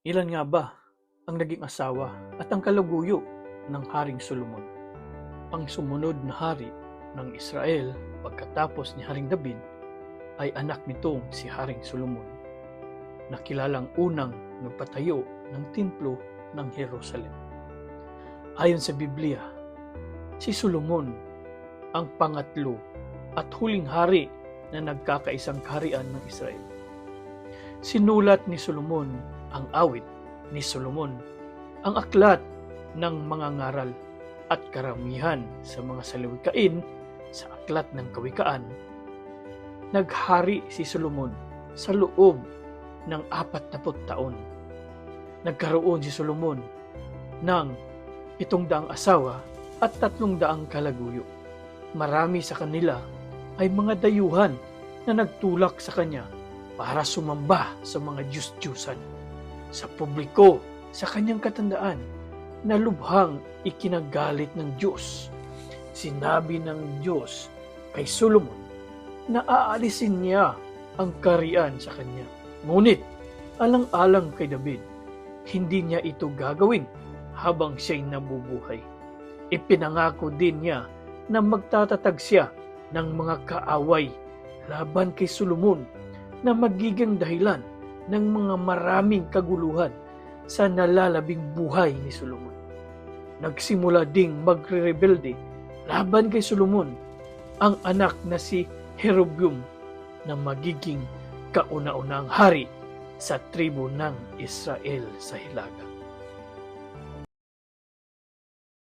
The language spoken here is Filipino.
Ilan nga ba ang naging asawa at ang kalaguyo ng Haring Solomon? Ang sumunod na hari ng Israel pagkatapos ni Haring David ay anak nitong si Haring Solomon na kilalang unang nagpatayo ng templo ng Jerusalem. Ayon sa Biblia, si Solomon ang pangatlo at huling hari na nagkakaisang kaharian ng Israel. Sinulat ni Solomon ang awit ni Solomon, ang aklat ng mga ngaral at karamihan sa mga salawikain sa aklat ng kawikaan. Naghari si Solomon sa loob ng apat na taon. Nagkaroon si Solomon ng itong daang asawa at tatlong daang kalaguyo. Marami sa kanila ay mga dayuhan na nagtulak sa kanya para sumamba sa mga Diyos-Diyusan. Sa publiko, sa kanyang katandaan, na lubhang ikinagalit ng Diyos. Sinabi ng Diyos kay Solomon na aalisin niya ang karian sa kanya. Ngunit, alang-alang kay David, hindi niya ito gagawin habang siya'y nabubuhay. Ipinangako din niya na magtatatag siya ng mga kaaway laban kay Solomon na magiging dahilan ng mga maraming kaguluhan sa nalalabing buhay ni Solomon. Nagsimula ding magre-rebelde laban kay Solomon ang anak na si Jeroboam na magiging kauna-unang hari sa tribo ng Israel sa Hilaga.